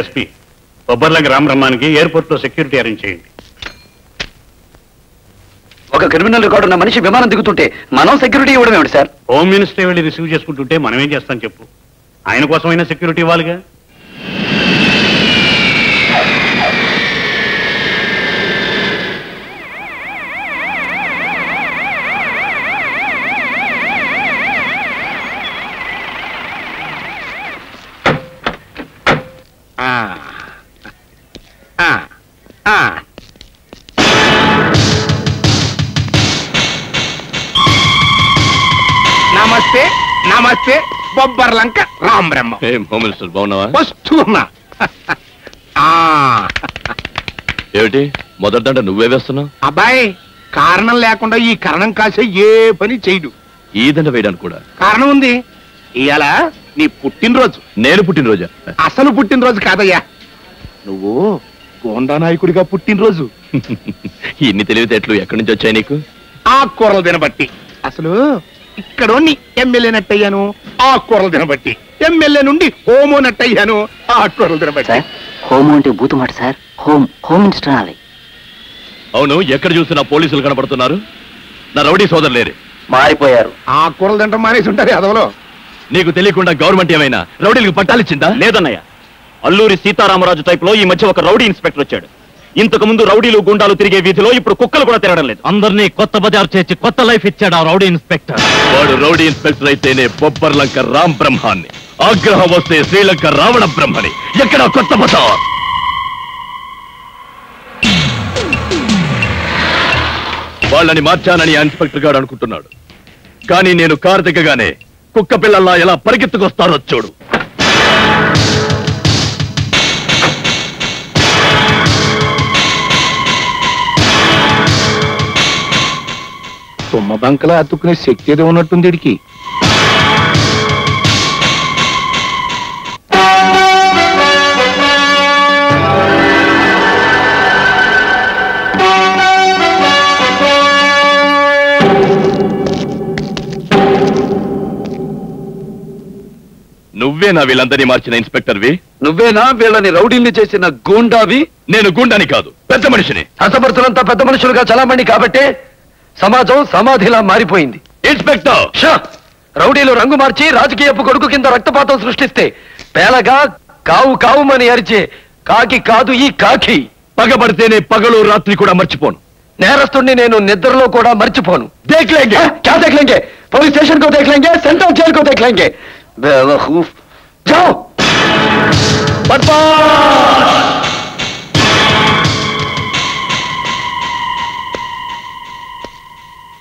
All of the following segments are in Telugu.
ఎస్పీ. బొబ్బర్లంక రామబ్రహ్మానికి ఎయిర్పోర్ట్లో సెక్యూరిటీ అరేంజ్ చేయండి. ఒక క్రిమినల్ రికార్డు ఉన్న మనిషి విమానం దిగుతుంటే మనం సెక్యూరిటీ ఇవ్వడం ఏమిటి సార్? హోమ్ మినిస్టర్ వెళ్ళి రిసీవ్ చేసుకుంటుంటే మనం ఏం చేస్తాం చెప్పు. ఆయన కోసమైనా సెక్యూరిటీ ఇవ్వాలిగా? మినిస్టర్ బాగున్నావా? వస్తున్నా. ఏమిటి? మొదటి దండ నువ్వే వేస్తున్నావు? అబ్బాయి కారణం లేకుండా ఈ కరణం కాసే ఏ పని చేయడు. ఈ దండ వేయడానికి కూడా. కారణం ఉంది. ఇవాళ నీ పుట్టినరోజు. నేను పుట్టినరోజా? అసలు పుట్టినరోజు కాదయ్యా. నువ్వు గోండా నాయకుడిగా పుట్టినరోజు. ఇన్ని తెలివితేటలు ఎక్కడి నుంచి వచ్చాయి నీకు? ఆ కూరలు తినబట్టి. అసలు ఇక్కడ ఎమ్మెల్యే నట్టయ్యాను. ఆ కూరలు తినబట్టి ఎమ్మెల్యే నుండి హోమో నట్టయ్యాను. ఆ కూరలు తినబట్టి. హోమ్ అంటే బూతు మాట సార్. హోమ్ హోమ్ మినిస్టర్ అనాలి అవును ఎక్కడ చూసినా పోలీసులు కనపడుతున్నారు నా రౌడీ సోదరు లేరు మారిపోయారు. ఆ కూరలు తింటాం మానేసి ఉంటారు అదవలో? నీకు తెలియకుండా గవర్నమెంట్ ఏమైనా రౌడీలకు పట్టాలిచ్చిందా లేదన్నయ్య. అల్లూరి సీతారామరాజు టైప్లో ఈ మధ్య ఒక రౌడీ ఇన్స్పెక్టర్ వచ్చాడు. ఇంతకు ముందు రౌడీలు గుండాలు తిరిగే వీధిలో ఇప్పుడు కుక్కలు కూడా తిరగడం లేదు. అందరినీ కొత్త బజార్ చేర్చి కొత్త లైఫ్ ఇచ్చాడు ఆ రౌడీ ఇన్స్పెక్టర్. వాడు రౌడీ ఇన్స్పెక్టర్ అయితేనే బొబ్బర్లంక రామ్ బ్రహ్మాన్ని ఆగ్రహం వస్తే శ్రీలంక రావణ బ్రహ్మని. ఎక్కడ కొత్త బజార్? వాళ్ళని మార్చానని ఆ ఇన్స్పెక్టర్ గారు అనుకుంటున్నాడు. కానీ నేను కారు దిగ్గగానే కుక్క పిల్లల్లా ఎలా పరిగెత్తుకొస్తారో చూడు. తుమ్మ బంకలా అతుక్కునే శక్తి ఏదో ఉన్నట్టుంది వీడికి నువ్వే నా వీళ్ళందరినీ మార్చిన ఇన్స్పెక్టర్వి నువ్వేనా వీళ్ళని రౌడీల్ని చేసిన గూండావి? నేను గుండాని కాదు పెద్ద మనిషిని. హతభర్తలంతా పెద్ద మనుషులుగా చలామణి కాబట్టే సమాజం సమాధిలా మారిపోయింది. ఇన్స్పెక్టర్! షా! రౌడీలు రంగు మార్చి రాజకీయపు కొడుకు కింద రక్తపాతం సృష్టిస్తే పేలగా కావు కావుమని అరిచే కాకి కాదు ఈ కాకి. పగబడితేనే పగలు రాత్రి కూడా మర్చిపోను. నేరస్తుడిని నేను నిద్రలో కూడా మర్చిపోను. దేఖ్ లేంగే క్యా దేఖ్ లేంగే పోలీస్ స్టేషన్ కో దేఖ్ లేంగే సెంట్రల్ జైల్ కో దేఖ్ లేంగే బేవకూఫ్ జాओ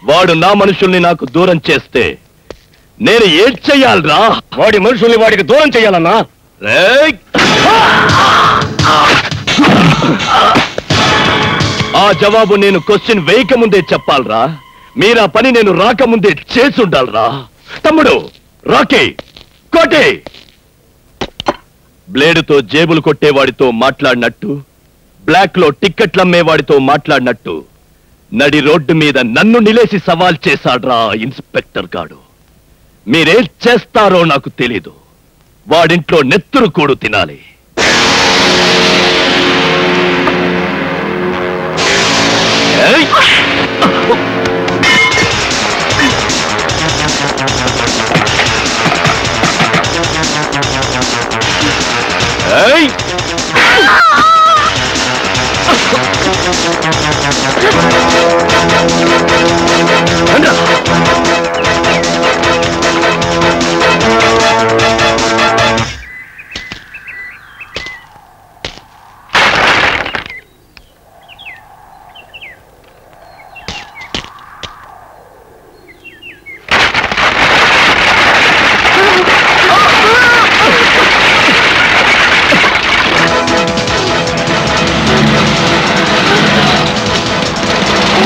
వాడు నా మనుషుల్ని నాకు దూరం చేస్తే నేను ఏం చెయ్యాలరా? వాడి మనుషుల్ని వాడికి దూరం చెయ్యాలన్నా? ఆ జవాబు నేను క్వశ్చన్ వేయకముందే చెప్పాలరా. మీరా పని నేను రాకముందే చేసుండాలరా తమ్ముడు రాకే కోటే! బ్లేడుతో జేబులు కొట్టేవాడితో మాట్లాడినట్టు బ్లాక్లో టిక్కెట్లు అమ్మేవాడితో మాట్లాడినట్టు. నడి రోడ్డు మీద నన్ను నిలేసి సవాల్ చేశాడ్రా ఇన్స్పెక్టర్ గాడు. మీరేం చేస్తారో నాకు తెలీదు. వాడింట్లో నెత్తురు కూడు తినాలి. ఏయ్!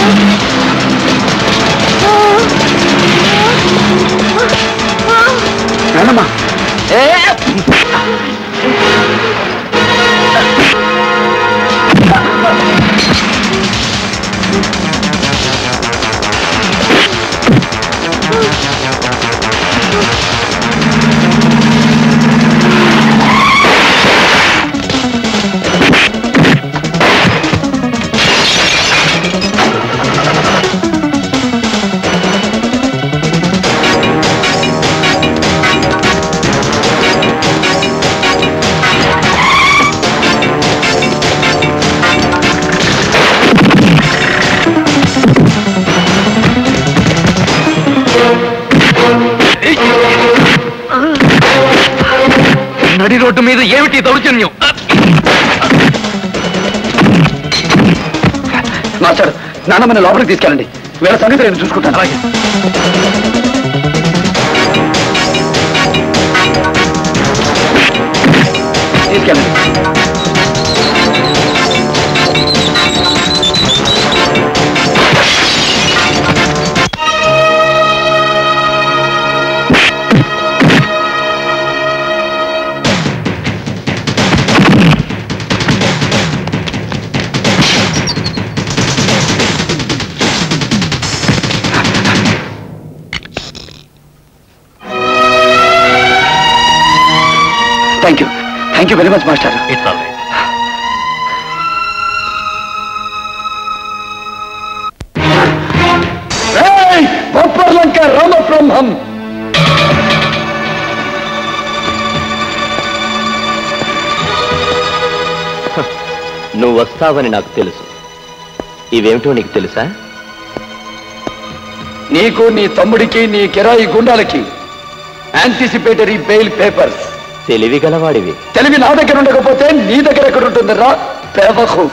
ఆ రోడ్డు మీద ఏమిటి దౌర్జన్యం? మాస్టర్ నాన్నమ్మని లోపలికి తీసుకెళ్ళండి. వీళ్ళ సంగతి నేను చూసుకుంటాను. అలాగే. తీసుకెళ్ళండి. Thank you very much master. It's all right Bopparlanka Ramabrahmam. నువ్వు వస్తావని నాకు తెలుసు. ఇవేమిటో నీకు తెలుసా? నీకు నీ తమ్ముడికి నీ కిరాయి గుండాలకి యాంటిసిపేటరీ బెయిల్ పేపర్స్ తెలివి గలవాడివి తెలివి నా దగ్గర ఉండకపోతే నీ దగ్గర ఎక్కడ ఉంటుందిరా? పేదకు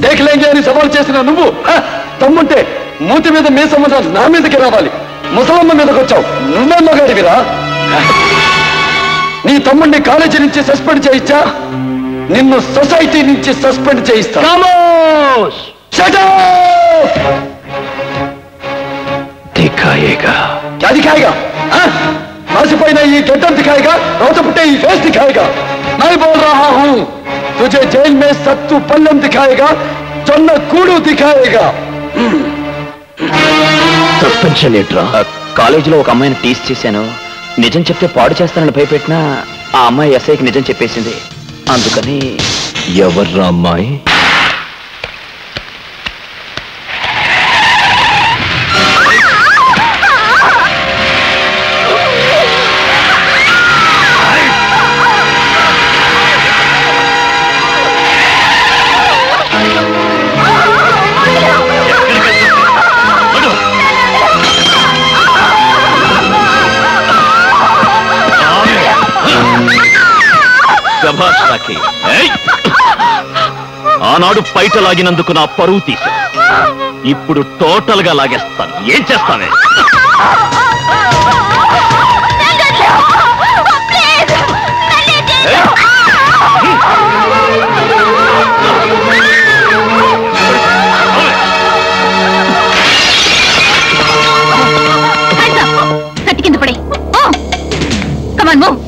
దేఖలేంగే సవాలు సవాల్ చేసిన నువ్వు తమ్ముంటే మూతి మీద మీ మీసమున్న నా మీదకి రావాలి. ముసలమ్మ మీదకి వచ్చావు. నువ్వే మగాడివిరా? నీ తమ్ముడిని కాలేజీ నుంచి సస్పెండ్ చేయించా? నిన్ను సొసైటీ నుంచి సస్పెండ్ చేయిస్తాగా అది కాయగా नासिपाई ఈ ये गेटअप दिखाएगा और तो पुटे ये फेस दिखाएगा मैं बोल रहा हूं तुझे जेल में सत्तू पल्लम दिखाएगा జొన్న కూడు దిఖాయిగా తప్పించండి కాలేజీలో ఒక అమ్మాయిని టీస్ చేశాను. నిజం చెప్తే పాడు చేస్తానని భయపెట్టినా ఆ అమ్మాయి ఎస్ఐకి నిజం చెప్పేసింది. అందుకని ఎవర్రా అమ్మాయి? ఆనాడు పైట లాగినందుకు నా పరువు తీసా ఇప్పుడు టోటల్గా లాగేస్తాను ఏం పడే కమాన్ మూవ్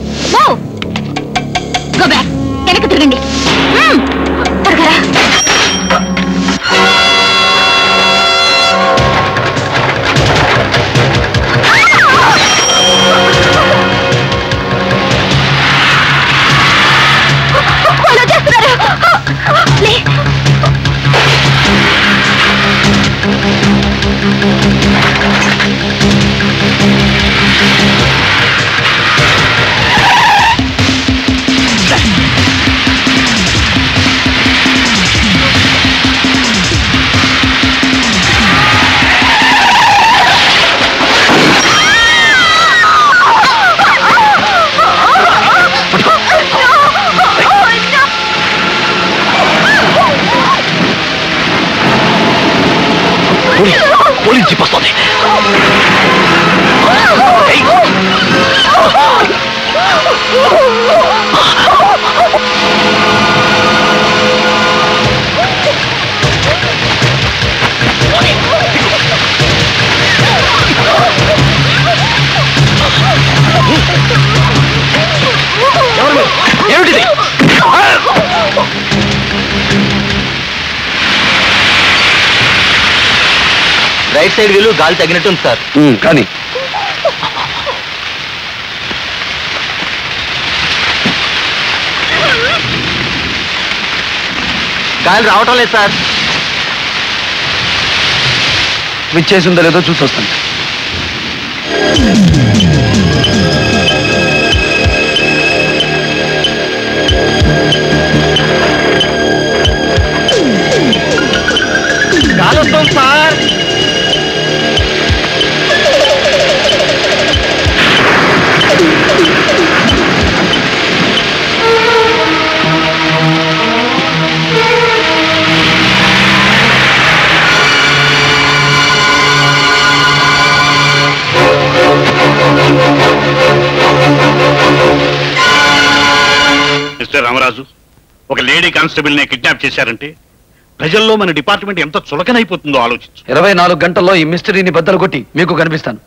రైట్ సైడ్ వీలు గాలి తగినట్టుంది సార్. కానీ. గాలి రావటం లేదు సార్. స్విచ్ చేసి ఉందో లేదో చూసి వస్తాను. కానిస్టేబుల్నే కిడ్నాప్ చేశారంటే ప్రజల్లో మన డిపార్ట్మెంట్ ఎంత చులకనైపోతుందో ఆలోచించు. ఇరవై నాలుగు గంటల్లో ఈ మిస్టరీని బద్దలు కొట్టి మీకు కనిపిస్తాను.